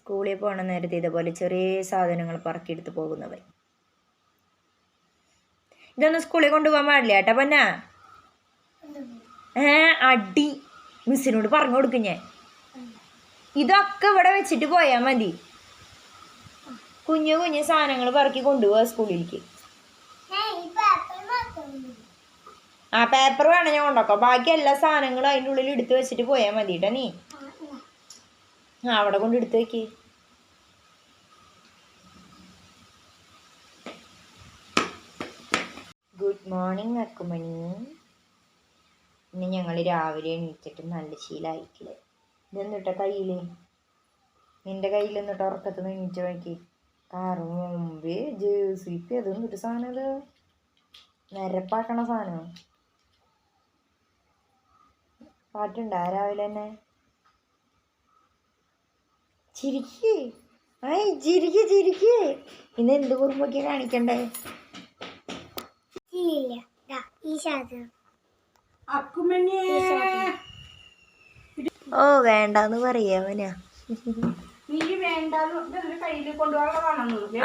സ്കൂളിൽ പോകണ നേരത്തെ ഇതുപോലെ ചെറിയ സാധനങ്ങൾ പറക്കിയെടുത്ത് പോകുന്നവർ ഇതൊന്നും സ്കൂളിൽ കൊണ്ടുപോകാൻ പാടില്ല ഏട്ടാ പന്ന. ഏ അടി. മിസ്സിനോട് പറഞ്ഞു കൊടുക്കും ഞാൻ. ഇതൊക്കെ ഇവിടെ വെച്ചിട്ട് പോയാൽ മതി. കുഞ്ഞു കുഞ്ഞു സാധനങ്ങൾ പറക്കി കൊണ്ടുപോവാ സ്കൂളിലേക്ക്. ആ പേപ്പർ വേണം ഞാൻ കൊണ്ടോക്കാം ബാക്കി എല്ലാ സാധനങ്ങളും അതിന്റെ ഉള്ളിൽ എടുത്ത് വെച്ചിട്ട് പോയാൽ മതി കേട്ടോ നീ. ആ അവിടെ കൊണ്ട് എടുത്ത് വെക്ക്. Good morning Akkumani. ഇന്ന് ഞങ്ങൾ രാവിലെ എണീറ്റിട്ട് നല്ല ശീലമായിട്ടില്ലേ ഇതെന്നിട്ട കയ്യിൽ നിന്റെ കയ്യിൽ എന്നിട്ട് ഉറക്കത്ത് എണീറ്റ് നോക്കി. കറുമ്പ് ജേഴ്സിപ്പി അതൊന്നിട്ട് സാധനം ഇത്? നിരപ്പാക്കണ സാധനം. പാട്ടുണ്ടാ. രാവിലെ തന്നെ. ചിരിക്ക്. ഐ ചിരിക്ക് ചിരിക്ക്. ഇന്ന് എന്ത് കുറുമ്പൊക്കെ കാണിക്കണ്ടേ? ഓ വേണ്ടെന്ന് പറയാവനാ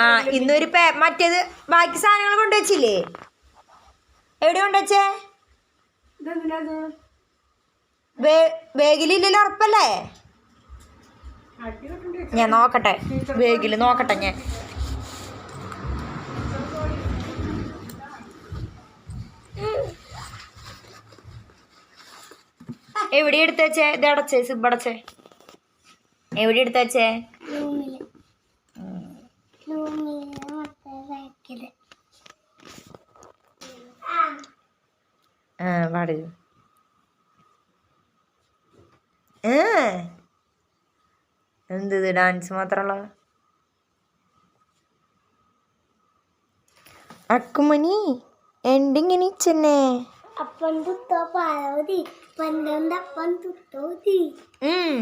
ആ ഇന്നൊരു പേ മറ്റേത് ബാക്കി സാധനങ്ങൾ കൊണ്ടുവച്ചില്ലേ? എവിടെ കൊണ്ടുവച്ചേ? ബാഗിലില്ലല്ലോ ഉറപ്പല്ലേ? ഞാൻ നോക്കട്ടെ. വേഗിൽ നോക്കട്ടെ ഞാൻ. എവിടെ എടുത്തേച്ചേ ഇത് അടച്ചേ സിബടച്ചേ എവിടെ ആ വെച്ചേ ആ പാട് ഏ എന്ത് ഇത് ഡാൻസ് മാത്രമുള്ള അക്കുമണി എന്തിങ്ങനെ ചെന്നേ അപ്പം തുത്തോ പാലവതി പന്ത്രണ്ട് അപ്പം തുത്തോതി. ഉം.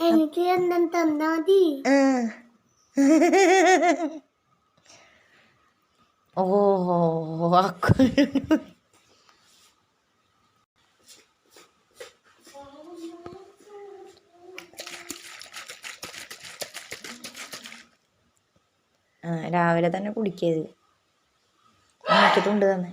എനിക്ക് എന്തും തന്നാ മതി. ഓ അക്കു രാവിലെ തന്നെ കുടിക്കരുത് അമ്മയ്ക്കത്തുണ്ട് തന്നെ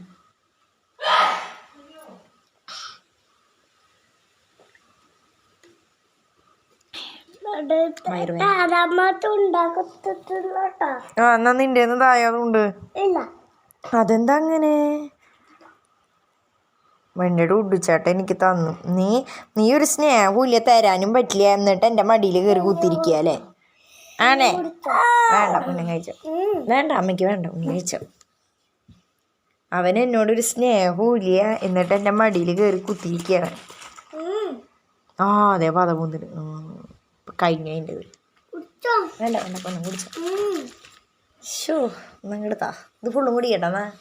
ആ എന്നാ നിന്റെ തായതുണ്ട്. അതെന്താ അങ്ങനെ വെണ്ണയുടെ ഉഡിച്ചേട്ട എനിക്ക് തന്നു. നീ നീ ഒരു സ്നേഹമില്ല തരാനും പറ്റില്ല എന്നിട്ട് എന്റെ മടിയിൽ കയറി കുത്തിരിക്കുക അല്ലേ? ആണേ? വേണ്ട ഉണ്ണി കഴിച്ചോ. വേണ്ട അമ്മയ്ക്ക് വേണ്ട ഉണ്ണി കഴിച്ചോ. അവൻ എന്നോടൊരു സ്നേഹവും ഇല്ല എന്നിട്ട് എന്റെ മടിയിൽ കയറി കുത്തിയിരിക്കുകയാണ്. ആ അതെ പദപൂന്നിട്ട് കഴിഞ്ഞ അതിന്റെ വേണ്ട വേണ്ട കൊന്നും കുടിച്ചോ. ഷോ നിങ്ങടുത്താ ഇത് ഫുള്ളും കൂടി കേട്ടാ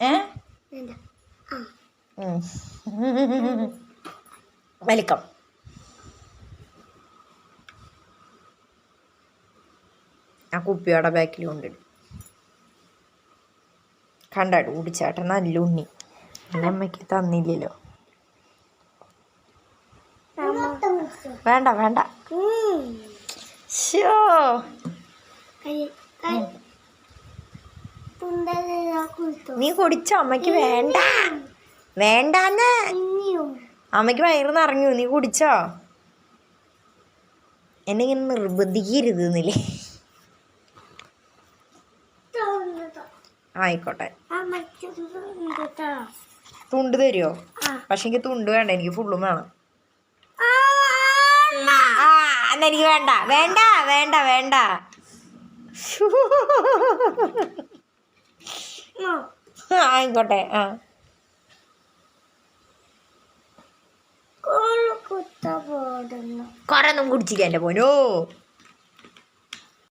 ഏ? വേണ്ട. ആ കുപ്പിയുടെ ബാക്കിൽ കൊണ്ടിടും കണ്ടാട് കുടിച്ചാട്ടൻ നല്ല ഉണ്ണി. എന്റെ അമ്മയ്ക്ക് തന്നില്ലല്ലോ. വേണ്ട വേണ്ട. നീ കുടിച്ചോ? അമ്മയ്ക്ക് വേണ്ട. വേണ്ടാന്ന്. അമ്മയ്ക്ക് വയറ് നിറഞ്ഞു. നീ കുടിച്ചോ? എന്നെ ഇങ്ങനെ നിർബന്ധിക്കരുത് എന്നില്ലേ? ആയിക്കോട്ടെ. തുണ്ട് തരുമോ പക്ഷെ എനിക്ക് തുണ്ട് വേണ്ട എനിക്ക് ഫുള്ളും വേണം. ആ എന്നാ എനിക്ക് വേണ്ട. വേണ്ട വേണ്ട വേണ്ട. ആയിക്കോട്ടെ ആ. കുറെ ഒന്നും കുടിച്ചില്ല എന്റെ പോനോ